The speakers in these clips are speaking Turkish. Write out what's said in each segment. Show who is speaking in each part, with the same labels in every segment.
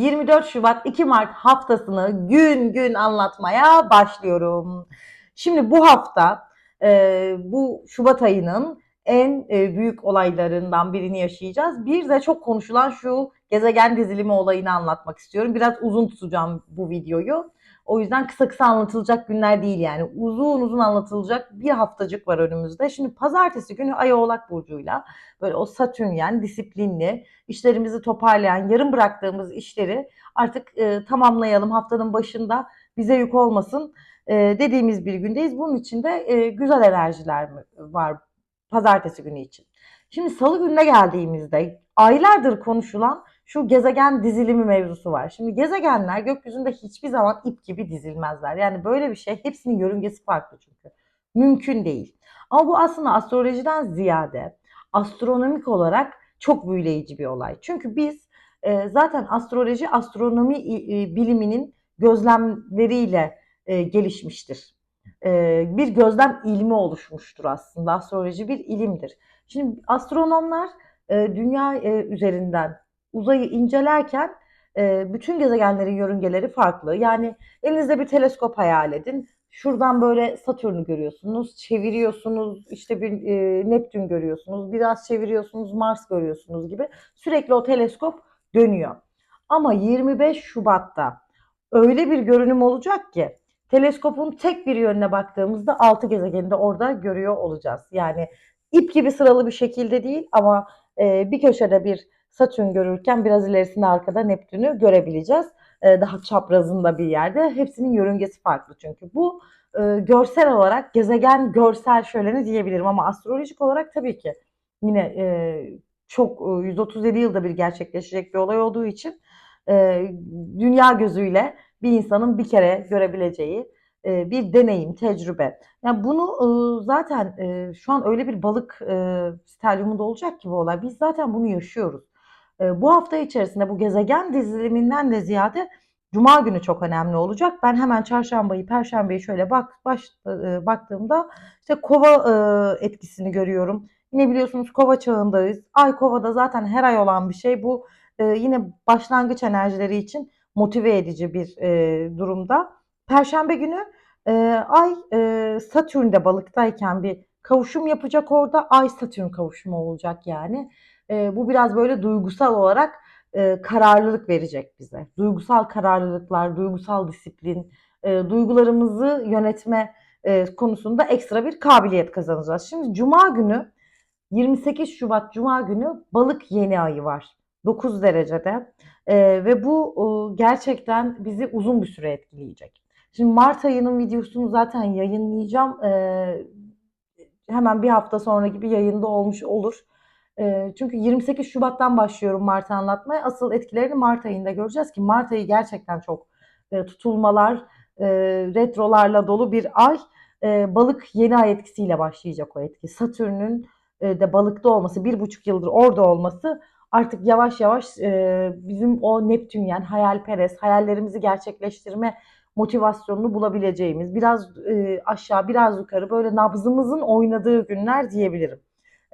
Speaker 1: 24 Şubat 2 Mart haftasını gün gün anlatmaya başlıyorum. Şimdi bu hafta e, bu Şubat ayının en e, büyük olaylarından birini yaşayacağız. Bir de çok konuşulan şu gezegen dizilimi olayını anlatmak istiyorum. Biraz uzun tutacağım bu videoyu. O yüzden kısa kısa anlatılacak günler değil yani. Uzun uzun anlatılacak bir haftacık var önümüzde. Şimdi pazartesi günü Ay Oğlak Burcu'yla böyle o satürnyen, disiplinli, işlerimizi toparlayan, yarım bıraktığımız işleri artık e, tamamlayalım haftanın başında bize yük olmasın e, dediğimiz bir gündeyiz. Bunun için de e, güzel enerjiler var pazartesi günü için. Şimdi salı gününe geldiğimizde aylardır konuşulan şu gezegen dizilimi mevzusu var. Şimdi gezegenler gökyüzünde hiçbir zaman ip gibi dizilmezler. Yani böyle bir şey hepsinin yörüngesi farklı çünkü. Mümkün değil. Ama bu aslında astrolojiden ziyade astronomik olarak çok büyüleyici bir olay. Çünkü biz e, zaten astroloji astronomi e, biliminin gözlemleriyle e, gelişmiştir. E, bir gözlem ilmi oluşmuştur aslında. Astroloji bir ilimdir. Şimdi astronomlar e, dünya e, üzerinden uzayı incelerken e, bütün gezegenlerin yörüngeleri farklı. Yani elinizde bir teleskop hayal edin. Şuradan böyle Satürn'ü görüyorsunuz, çeviriyorsunuz, işte bir e, Neptün görüyorsunuz, biraz çeviriyorsunuz, Mars görüyorsunuz gibi. Sürekli o teleskop dönüyor. Ama 25 Şubat'ta öyle bir görünüm olacak ki teleskopun tek bir yönüne baktığımızda altı gezegeni de orada görüyor olacağız. Yani ip gibi sıralı bir şekilde değil ama e, bir köşede bir Satürn görürken biraz ilerisinde arkada Neptün'ü görebileceğiz. E, daha çaprazında bir yerde. Hepsinin yörüngesi farklı çünkü. Bu e, görsel olarak gezegen görsel şöleni diyebilirim ama astrolojik olarak tabii ki yine e, çok e, 137 yılda bir gerçekleşecek bir olay olduğu için e, dünya gözüyle bir insanın bir kere görebileceği e, bir deneyim, tecrübe. Yani bunu e, zaten e, şu an öyle bir balık e, stelyumunda olacak ki bu olay. Biz zaten bunu yaşıyoruz. E, bu hafta içerisinde bu gezegen diziliminden de ziyade Cuma günü çok önemli olacak. Ben hemen çarşambayı, perşembeyi şöyle bak baş, e, baktığımda işte kova e, etkisini görüyorum. Yine biliyorsunuz kova çağındayız. Ay kovada zaten her ay olan bir şey. Bu e, yine başlangıç enerjileri için motive edici bir e, durumda. Perşembe günü e, Ay e, Satürn'de balıktayken bir kavuşum yapacak orada. Ay Satürn kavuşumu olacak yani. E, bu biraz böyle duygusal olarak e, kararlılık verecek bize. Duygusal kararlılıklar, duygusal disiplin, e, duygularımızı yönetme e, konusunda ekstra bir kabiliyet kazanacağız. Şimdi Cuma günü 28 Şubat Cuma günü balık yeni ayı var. 9 derecede E, ve bu e, gerçekten bizi uzun bir süre etkileyecek. Şimdi Mart ayının videosunu zaten yayınlayacağım. E, hemen bir hafta sonra gibi yayında olmuş olur. E, çünkü 28 Şubat'tan başlıyorum Mart'ı anlatmaya. Asıl etkilerini Mart ayında göreceğiz ki Mart ayı gerçekten çok e, tutulmalar, e, retrolarla dolu bir ay. E, balık yeni ay etkisiyle başlayacak o etki. Satürn'ün e, de balıkta olması, bir buçuk yıldır orada olması artık yavaş yavaş e, bizim o Neptünyen, hayalperest, hayallerimizi gerçekleştirme motivasyonunu bulabileceğimiz, biraz e, aşağı, biraz yukarı böyle nabzımızın oynadığı günler diyebilirim.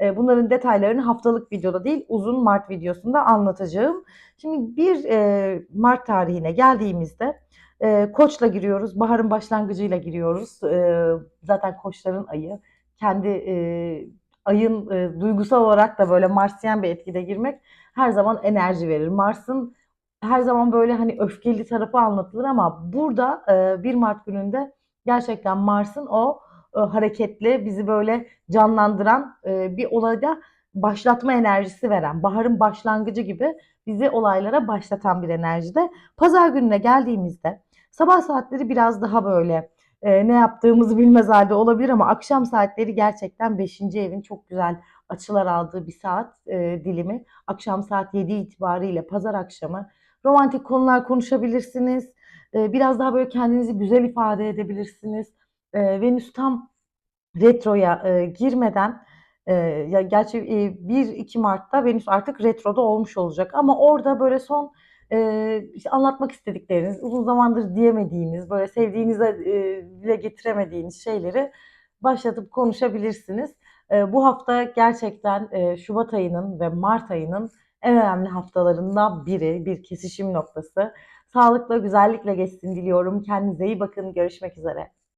Speaker 1: E, bunların detaylarını haftalık videoda değil, uzun Mart videosunda anlatacağım. Şimdi bir e, Mart tarihine geldiğimizde e, Koç'la giriyoruz, baharın başlangıcıyla giriyoruz. E, zaten Koçların ayı. Kendi ayın duygusal olarak da böyle Marsyen bir etkide girmek her zaman enerji verir. Mars'ın her zaman böyle hani öfkeli tarafı anlatılır ama burada e, 1 Mart gününde gerçekten Mars'ın o e, hareketli, bizi böyle canlandıran e, bir olayda başlatma enerjisi veren, baharın başlangıcı gibi bizi olaylara başlatan bir enerjide. Pazar gününe geldiğimizde sabah saatleri biraz daha böyle e, ne yaptığımızı bilmez halde olabilir ama akşam saatleri gerçekten 5. evin çok güzel açılar aldığı bir saat e, dilimi. Akşam saat 7 itibariyle pazar akşamı romantik konular konuşabilirsiniz. E, biraz daha böyle kendinizi güzel ifade edebilirsiniz. E, Venüs tam retroya e, girmeden e, ya gerçi e, 1-2 Mart'ta Venüs artık retroda olmuş olacak ama orada böyle son e, işte anlatmak istedikleriniz, uzun zamandır diyemediğiniz, böyle sevdiğinize e, dile getiremediğiniz şeyleri başlatıp konuşabilirsiniz. E, bu hafta gerçekten e, Şubat ayının ve Mart ayının en önemli haftalarından biri, bir kesişim noktası. Sağlıkla, güzellikle geçsin diliyorum. Kendinize iyi bakın. Görüşmek üzere.